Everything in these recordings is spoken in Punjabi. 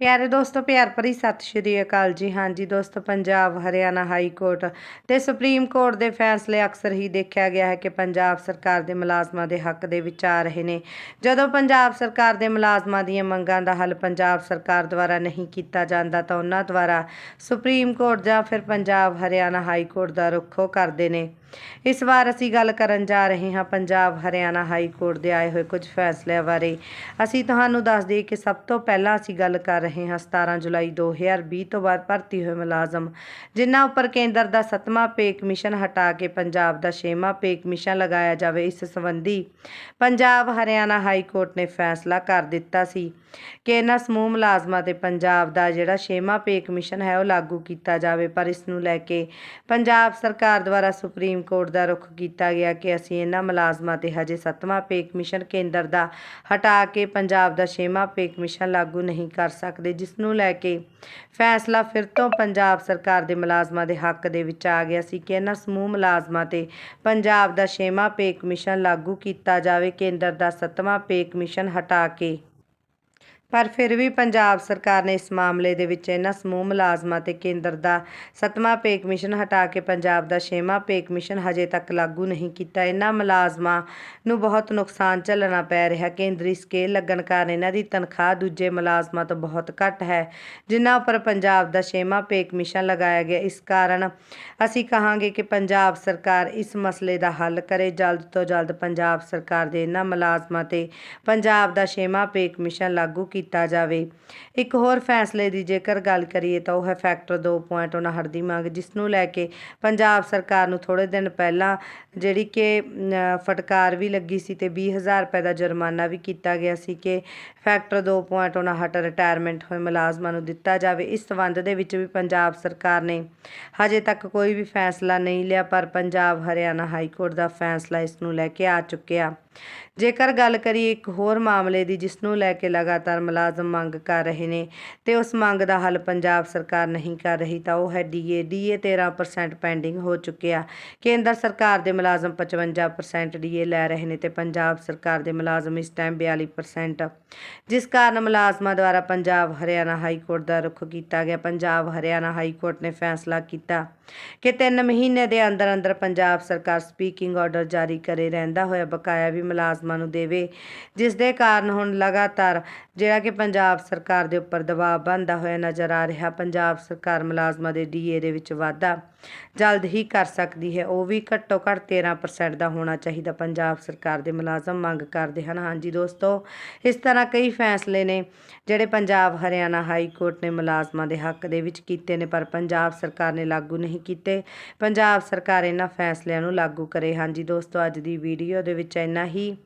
ਪਿਆਰੇ ਦੋਸਤੋ, ਪਿਆਰ ਭਰੀ ਸਤਿ ਸ਼੍ਰੀ ਅਕਾਲ ਜੀ। ਹਾਂਜੀ ਦੋਸਤੋ, ਪੰਜਾਬ, ਹਰਿਆਣਾ ਹਾਈ ਕੋਰਟ ਤੇ ਸੁਪਰੀਮ ਕੋਰਟ ਦੇ ਫੈਸਲੇ ਅਕਸਰ ਹੀ ਦੇਖਿਆ ਗਿਆ ਹੈ ਕਿ ਪੰਜਾਬ ਸਰਕਾਰ ਦੇ ਮੁਲਾਜ਼ਮਾਂ ਦੇ ਹੱਕ ਦੇ ਵਿੱਚ ਆ ਰਹੇ ਨੇ। ਜਦੋਂ ਪੰਜਾਬ ਸਰਕਾਰ ਦੇ ਮੁਲਾਜ਼ਮਾਂ ਦੀਆਂ ਮੰਗਾਂ ਦਾ ਹੱਲ ਪੰਜਾਬ ਸਰਕਾਰ ਦੁਆਰਾ ਨਹੀਂ ਕੀਤਾ ਜਾਂਦਾ, ਤਾਂ ਉਹਨਾਂ ਦੁਆਰਾ ਸੁਪਰੀਮ ਕੋਰਟ ਜਾਂ ਫਿਰ ਪੰਜਾਬ, ਹਰਿਆਣਾ ਹਾਈ ਕੋਰਟ ਦਾ ਰੁੱਖੋ ਕਰਦੇ ਨੇ। ਇਸ ਵਾਰ ਅਸੀਂ ਗੱਲ ਕਰਨ ਜਾ ਰਹੇ ਹਾਂ ਪੰਜਾਬ ਹਰਿਆਣਾ ਹਾਈ ਕੋਰਟ ਦੇ ਆਏ ਹੋਏ ਕੁਝ ਫੈਸਲਿਆਂ ਬਾਰੇ। ਅਸੀਂ ਤੁਹਾਨੂੰ ਦੱਸ ਦਈਏ ਕਿ ਸਭ ਤੋਂ ਪਹਿਲਾਂ ਅਸੀਂ ਗੱਲ ਕਰ ਰਹੇ ਹਾਂ 17 ਜੁਲਾਈ 2020 ਤੋਂ ਬਾਅਦ ਭਰਤੀ ਹੋਏ ਮੁਲਾਜ਼ਮ, ਜਿਨ੍ਹਾਂ ਉੱਪਰ ਕੇਂਦਰ ਦਾ 7ਵਾਂ ਪੇ ਕਮਿਸ਼ਨ ਹਟਾ ਕੇ ਪੰਜਾਬ ਦਾ 6ਵਾਂ ਪੇ ਕਮਿਸ਼ਨ ਲਗਾਇਆ ਜਾਵੇ। ਇਸ ਸੰਬੰਧੀ ਪੰਜਾਬ ਹਰਿਆਣਾ ਹਾਈ ਕੋਰਟ ਨੇ ਫੈਸਲਾ ਕਰ ਦਿੱਤਾ ਸੀ ਕਿ ਇਹਨਾਂ ਸਮੂਹ ਮੁਲਾਜ਼ਮਾਂ ਤੇ ਪੰਜਾਬ ਦਾ ਜਿਹੜਾ 6ਵਾਂ ਪੇ ਕਮਿਸ਼ਨ ਹੈ ਉਹ ਲਾਗੂ ਕੀਤਾ ਜਾਵੇ, ਪਰ ਇਸ ਨੂੰ ਲੈ ਕੇ ਪੰਜਾਬ ਸਰਕਾਰ ਦੁਆਰਾ ਸੁਪਰੀਮ ਕੋਰਟ ਦਾ ਰੁਖ ਕੀਤਾ ਗਿਆ ਕਿ ਅਸੀਂ ਇਹਨਾਂ ਮੁਲਾਜ਼ਮਾਂ ਤੇ ਹਜੇ 7ਵਾਂ ਪੇ ਕਮਿਸ਼ਨ ਕੇਂਦਰ ਦਾ ਹਟਾ ਕੇ ਪੰਜਾਬ ਦਾ 6ਵਾਂ ਪੇ ਕਮਿਸ਼ਨ ਲਾਗੂ ਨਹੀਂ ਕਰ ਸਕਦੇ, ਜਿਸ ਨੂੰ ਲੈ ਕੇ ਫੈਸਲਾ ਫਿਰ ਤੋਂ ਪੰਜਾਬ ਸਰਕਾਰ ਦੇ ਮੁਲਾਜ਼ਮਾਂ ਦੇ ਹੱਕ ਦੇ ਵਿੱਚ ਆ ਗਿਆ ਸੀ ਕਿ ਇਹਨਾਂ ਸਮੂਹ ਮੁਲਾਜ਼ਮਾਂ ਤੇ ਪੰਜਾਬ ਦਾ 6ਵਾਂ ਪੇ ਕਮਿਸ਼ਨ ਲਾਗੂ ਕੀਤਾ ਜਾਵੇ, ਕੇਂਦਰ ਦਾ 7ਵਾਂ ਪੇ ਕਮਿਸ਼ਨ ਹਟਾ ਕੇ ਪਰ ਫਿਰ ਵੀ ਪੰਜਾਬ ਸਰਕਾਰ ਨੇ ਇਸ ਮਾਮਲੇ ਦੇ ਵਿੱਚ ਇਹਨਾਂ ਸਮੂਹ ਮੁਲਾਜ਼ਮਾਂ ਤੇ ਕੇਂਦਰ ਦਾ 7ਵਾਂ ਪੇ ਕਮਿਸ਼ਨ ਹਟਾ ਕੇ ਪੰਜਾਬ ਦਾ 6ਵਾਂ ਪੇ ਕਮਿਸ਼ਨ ਹਜੇ ਤੱਕ ਲਾਗੂ ਨਹੀਂ ਕੀਤਾ। ਇਹਨਾਂ ਮੁਲਾਜ਼ਮਾਂ ਨੂੰ ਬਹੁਤ ਨੁਕਸਾਨ ਝੱਲਣਾ ਪੈ ਰਿਹਾ। ਕੇਂਦਰੀ ਸਕੇਲ ਲੱਗਣ ਕਾਰਨ ਇਹਨਾਂ ਦੀ ਤਨਖਾਹ ਦੂਜੇ ਮੁਲਾਜ਼ਮਾਂ ਤੋਂ ਬਹੁਤ ਘੱਟ ਹੈ, ਜਿਨ੍ਹਾਂ ਉੱਪਰ ਪੰਜਾਬ ਦਾ 6ਵਾਂ ਪੇ ਕਮਿਸ਼ਨ ਲਗਾਇਆ ਗਿਆ। ਇਸ ਕਾਰਨ ਅਸੀਂ ਕਹਾਂਗੇ ਕਿ ਪੰਜਾਬ ਸਰਕਾਰ ਇਸ ਮਸਲੇ ਦਾ ਹੱਲ ਕਰੇ। ਜਲਦ ਤੋਂ ਜਲਦ ਪੰਜਾਬ ਸਰਕਾਰ ਦੇ ਇਹਨਾਂ ਮੁਲਾਜ਼ਮਾਂ ਤੇ ਪੰਜਾਬ ਦਾ 6ਵਾਂ ਪੇ ਕਮਿਸ਼ਨ ਲਾਗੂ ਕੀਤਾ ਕੀਤਾ ਜਾਵੇ। ਇੱਕ ਹੋਰ ਫੈਸਲੇ ਦੀ ਜੇਕਰ ਗੱਲ ਕਰੀਏ ਤਾਂ ਉਹ ਹੈ ਫੈਕਟਰ 2.59 ਦੀ ਮੰਗ, ਜਿਸ ਨੂੰ ਲੈ ਕੇ ਪੰਜਾਬ ਸਰਕਾਰ ਨੂੰ ਥੋੜੇ ਦਿਨ ਪਹਿਲਾਂ ਜਿਹੜੀ ਕਿ ਫਟਕਾਰ ਵੀ ਲੱਗੀ ਸੀ ਤੇ 20000 ਰੁਪਏ ਦਾ ਜੁਰਮਾਨਾ ਵੀ ਕੀਤਾ ਗਿਆ ਸੀ ਕਿ ਫੈਕਟਰ 2.59 ਰਿਟਾਇਰਮੈਂਟ ਹੋਏ ਮੁਲਾਜ਼ਮਾਂ ਨੂੰ ਦਿੱਤਾ ਜਾਵੇ। ਇਸ ਸੰਬੰਧ ਦੇ ਵਿੱਚ ਵੀ ਪੰਜਾਬ ਸਰਕਾਰ ਨੇ ਹਜੇ ਤੱਕ ਕੋਈ ਵੀ ਫੈਸਲਾ ਨਹੀਂ ਲਿਆ, ਪਰ ਪੰਜਾਬ ਹਰਿਆਣਾ ਹਾਈ ਕੋਰਟ ਦਾ ਫੈਸਲਾ ਇਸ ਨੂੰ ਲੈ ਕੇ ਆ ਚੁੱਕਿਆ। ਜੇਕਰ ਗੱਲ ਕਰੀਏ ਇੱਕ ਹੋਰ ਮਾਮਲੇ ਦੀ, ਜਿਸ ਨੂੰ ਲੈ ਕੇ ਲਗਾਤਾਰ ਮੁਲਾਜ਼ਮ ਮੰਗ ਕਰ ਰਹੇ ਨੇ ਤੇ ਉਸ ਮੰਗ ਦਾ ਹੱਲ ਪੰਜਾਬ ਸਰਕਾਰ ਨਹੀਂ ਕਰ ਰਹੀ ਤਾਂ ਉਹ ਹੈ ਡੀਏ ਡੀਏ 13% ਪੈਂਡਿੰਗ ਹੋ ਚੁੱਕਿਆ। ਕੇਂਦਰ ਸਰਕਾਰ ਦੇ ਮੁਲਾਜ਼ਮ 55% ਡੀਏ ਲੈ ਰਹੇ ਨੇ ਤੇ ਪੰਜਾਬ ਸਰਕਾਰ ਦੇ ਮੁਲਾਜ਼ਮ ਇਸ ਟਾਈਮ 42% ਜਿਸ ਕਾਰਨ ਮੁਲਾਜ਼ਮਾਂ ਦੁਆਰਾ ਪੰਜਾਬ ਹਰਿਆਣਾ ਹਾਈ ਕੋਰਟ ਦਾ ਰੁਖ ਕੀਤਾ ਗਿਆ। ਪੰਜਾਬ ਹਰਿਆਣਾ ਹਾਈ ਕੋਰਟ ਨੇ ਫੈਸਲਾ ਕੀਤਾ ਕਿ 3 ਮਹੀਨੇ ਦੇ ਅੰਦਰ ਅੰਦਰ ਪੰਜਾਬ ਸਰਕਾਰ ਸਪੀਕਿੰਗ ਆਰਡਰ ਜਾਰੀ ਕਰੇ, ਰਹਿੰਦਾ ਹੋਇਆ ਬਕਾਇਆ ਵੀ ਮੁਲਾਜ਼ਮਾਂ ਨੂੰ ਦੇਵੇ ਜਿਸ ਦੇ ਕਾਰਨ ਹੁਣ ਲਗਾਤਾਰ ਜਿਹੜਾ ਕਿ ਪੰਜਾਬ ਸਰਕਾਰ ਦੇ ਉੱਪਰ ਦਬਾਅ ਬਣਦਾ ਹੋਇਆ ਨਜ਼ਰ ਆ ਰਿਹਾ। ਪੰਜਾਬ ਸਰਕਾਰ ਮੁਲਾਜ਼ਮਾਂ ਦੇ ਡੀਏ ਦੇ ਵਿੱਚ ਵਾਧਾ ਜਲਦ ਹੀ ਕਰ ਸਕਦੀ ਹੈ। ਉਹ ਵੀ ਘੱਟੋ ਘੱਟ 13% ਦਾ ਹੋਣਾ ਚਾਹੀਦਾ। ਪੰਜਾਬ ਸਰਕਾਰ ਦੇ ਮੁਲਾਜ਼ਮ ਮੰਗ ਕਰਦੇ ਹਨ। ਹਾਂਜੀ ਦੋਸਤੋ, ਇਸ ਤਰ੍ਹਾਂ ਕਈ ਫੈਸਲੇ ਨੇ ਜਿਹੜੇ ਪੰਜਾਬ, ਹਰਿਆਣਾ ਹਾਈ ਕੋਰਟ ਨੇ ਮੁਲਾਜ਼ਮਾਂ ਦੇ ਹੱਕ ਦੇ ਵਿੱਚ ਕੀਤੇ ਨੇ, ਪਰ ਪੰਜਾਬ ਸਰਕਾਰ ਨੇ ਲਾਗੂ ਨਹੀਂ ਕੀਤੇ। ਪੰਜਾਬ ਸਰਕਾਰ ਇਹਨਾਂ ਫੈਸਲਿਆਂ ਨੂੰ ਲਾਗੂ ਕਰੇ। ਹਾਂਜੀ ਦੋਸਤੋ, ਅੱਜ ਦੀ ਵੀਡੀਓ ਦੇ ਵਿੱਚ ਇੰਨਾ ਹੀ।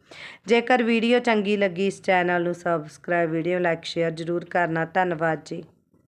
ਜੇਕਰ ਵੀਡੀਓ ਚੰਗੀ ਲੱਗੀ ਇਸ ਚੈਨਲ ਨੂੰ ਸਬਸਕ੍ਰਾਈਬ ਵੀਡੀਓ ਲਾਈਕ ਸ਼ੇਅਰ ਜ਼ਰੂਰ ਕਰਨਾ। ਧੰਨਵਾਦ ਜੀ।